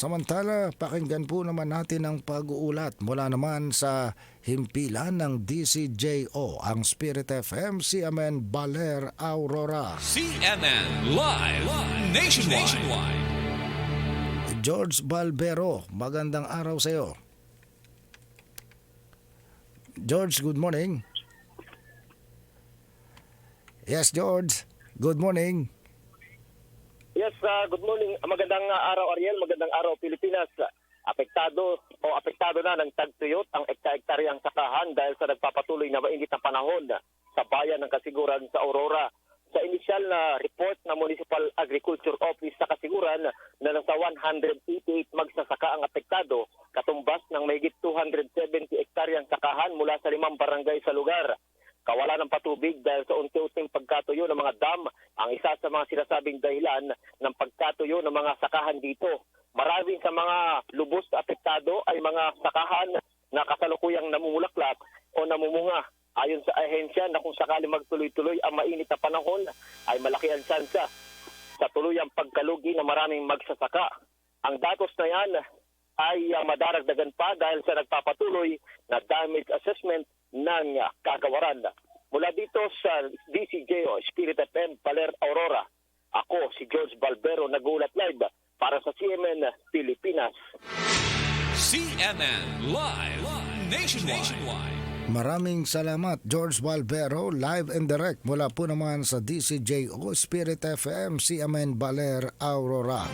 Samantala, pakinggan po naman natin ang pag-uulat mula naman sa himpilan ng DCJO, ang Spirit FM, Amen Baler Aurora. CNN Live, Nationwide. George Balbero, magandang araw sa iyo. George, good morning. Yes, George. Good morning. Uh, good morning. Magandang uh, araw Ariel, magandang araw Pilipinas. Apektado o apektado na ng tagtuyot ang ekta-ektaryang sakahan dahil sa nagpapatuloy na mainit na panahon sa bayan ng Kasiguran sa Aurora. Sa inisyal na report ng Municipal Agriculture Office sa Kasiguran na nasa 188 magsasaka ang apektado, katumbas ng mahigit 270 ektaryang sakahan mula sa limang barangay sa lugar kawalan ng patubig dahil sa unti-unting pagkatuyo ng mga dam ang isa sa mga sinasabing dahilan ng pagkatuyo ng mga sakahan dito. Maraming sa mga lubos na apektado ay mga sakahan na kasalukuyang namumulaklak o namumunga. Ayon sa ahensya na kung sakali magtuloy-tuloy ang mainit na panahon ay malaki ang tsansa sa tuluyang pagkalugi ng maraming magsasaka. Ang datos na yan ay uh, madaragdagan pa dahil sa nagpapatuloy na damage assessment ng kagawaran. Mula dito sa DCJO, Spirit FM, Paler Aurora, ako si George Balbero, nagulat live para sa CMN Pilipinas. CNN Live, Nationwide. Maraming salamat George Balbero live and direct mula po naman sa DCJO Spirit FM Amen Baler Aurora.